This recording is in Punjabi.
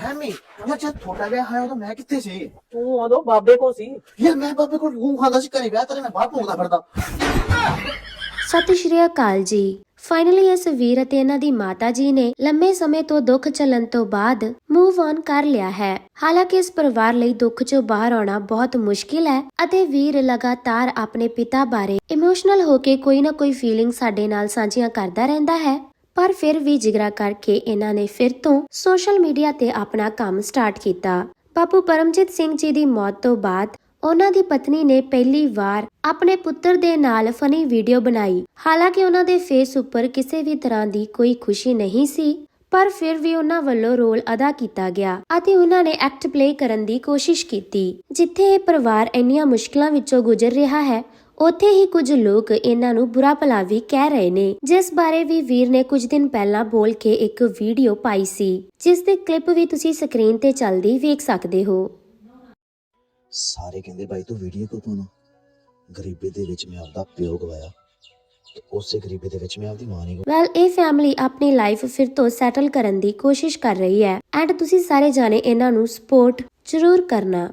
ਹੈਮੀ ਯਾਰ ਜਦ ਤੁਹਾਡਾ ਵਿਆਹ ਹੋਇਆ ਉਦੋਂ ਮੈਂ ਕਿੱਥੇ ਸੀ ਤੂੰ ਉਦੋਂ ਬਾਬੇ ਕੋ ਸੀ ਯਾਰ ਮੈਂ ਬਾਬੇ ਕੋਲ ਗੂੰ ਖਾਂਦਾ ਸੀ ਘਰੇ ਵਿਆਹ ਤੇਰੇ ਮੈਂ ਬਾਹਰ ਭੌਂਕਦਾ ਫਿਰਦਾ ਸਤਿ ਸ਼੍ਰੀ ਅਕਾਲ ਜੀ। ਫਾਈਨਲੀ ਇਸ ਵੀਰ ਅਤੇ ਇਹਨਾਂ ਦੀ ਮਾਤਾ ਜੀ ਨੇ ਲੰਮੇ ਸਮੇਂ ਤੋਂ ਦੁੱਖ ਚੱਲਣ ਤੋਂ ਬਾਅਦ ਮੂਵ ਔਨ ਕਰ ਲਿਆ ਹੈ। ਹਾਲਾਂਕਿ ਇਸ ਪਰਿਵਾਰ ਲਈ ਦੁੱਖ ਚੋਂ ਬਾਹਰ ਆਉਣਾ ਬਹੁਤ ਮੁਸ਼ਕਿਲ ਹੈ ਅਤੇ ਵੀਰ ਲਗਾਤਾਰ ਆਪਣੇ ਪਿਤਾ ਬਾਰੇ ਇਮੋਸ਼ਨਲ ਹੋ ਕੇ ਕੋਈ ਨਾ ਕੋਈ ਫੀਲਿੰਗ ਸਾਡੇ ਨਾਲ ਸਾਂਝੀਆਂ ਕਰਦਾ ਰਹਿੰਦਾ ਹੈ। ਪਰ ਫਿਰ ਵੀ ਜਿਗਰਾ ਕਰਕੇ ਇਹਨਾਂ ਨੇ ਫਿਰ ਤੋਂ ਸੋਸ਼ਲ ਮੀਡੀਆ ਤੇ ਆਪਣਾ ਕੰਮ ਸਟਾਰਟ ਕੀਤਾ। ਬਾਪੂ ਪਰਮਜੀਤ ਸਿੰਘ ਜੀ ਦੀ ਮੌਤ ਤੋਂ ਬਾਅਦ ਉਹਨਾਂ ਦੀ ਪਤਨੀ ਨੇ ਪਹਿਲੀ ਵਾਰ ਆਪਣੇ ਪੁੱਤਰ ਦੇ ਨਾਲ ਫਨੀ ਵੀਡੀਓ ਬਣਾਈ। ਹਾਲਾਂਕਿ ਉਹਨਾਂ ਦੇ ਫੇਸ ਉੱਪਰ ਕਿਸੇ ਵੀ ਤਰ੍ਹਾਂ ਦੀ ਕੋਈ ਖੁਸ਼ੀ ਨਹੀਂ ਸੀ, ਪਰ ਫਿਰ ਵੀ ਉਹਨਾਂ ਵੱਲੋਂ ਰੋਲ ਅਦਾ ਕੀਤਾ ਗਿਆ ਅਤੇ ਉਹਨਾਂ ਨੇ ਐਕਟ ਪਲੇ ਕਰਨ ਦੀ ਕੋਸ਼ਿਸ਼ ਕੀਤੀ, ਜਿੱਥੇ ਇਹ ਪਰਿਵਾਰ ਇੰਨੀਆਂ ਮੁਸ਼ਕਲਾਂ ਵਿੱਚੋਂ ਗੁਜ਼ਰ ਰਿਹਾ ਹੈ ਉੱਥੇ ਹੀ ਕੁਝ ਲੋਕ ਇਹਨਾਂ ਨੂੰ ਬੁਰਾ ਭਲਾ ਵੀ ਕਹਿ ਰਹੇ ਨੇ। ਜਿਸ ਬਾਰੇ ਵੀ ਵੀਰ ਨੇ ਕੁਝ ਦਿਨ ਪਹਿਲਾਂ ਬੋਲ ਕੇ ਇੱਕ ਵੀਡੀਓ ਪਾਈ ਸੀ ਜਿਸ ਦੀ ਕਲਿੱਪ ਵੀ ਤੁਸੀਂ ਸਕਰੀਨ ਤੇ ਚੱਲਦੀ ਵੇਖ ਸਕਦੇ ਹੋ। ਸਾਰੇ ਕਹਿੰਦੇ ਬਾਈ ਤੂੰ ਵੀਡੀਓ ਕਿਉਂ ਪਾਉਣਾ? ਗਰੀਬੀ ਦੇ ਵਿੱਚ ਮੈਂ ਆਪਦਾ ਪਿਓ ਗਵਾਇਆ। ਉਸੇ ਗਰੀਬੀ ਦੇ ਵਿੱਚ ਮੈਂ ਆਪਦੀ ਮਾਂ ਨਹੀਂ ਵੈਲ ਇਹ ਫੈਮਿਲੀ ਆਪਣੀ ਲਾਈਫ ਫਿਰ ਤੋਂ ਸੈਟਲ ਕਰਨ ਦੀ ਕੋਸ਼ਿਸ਼ ਕਰ ਰਹੀ ਹੈ। ਐਂਡ ਤੁਸੀਂ ਸਾਰੇ ਜਾਣੇ ਇਹਨਾਂ ਨੂੰ ਸਪੋਰਟ ਜ਼ਰੂਰ ਕਰਨਾ।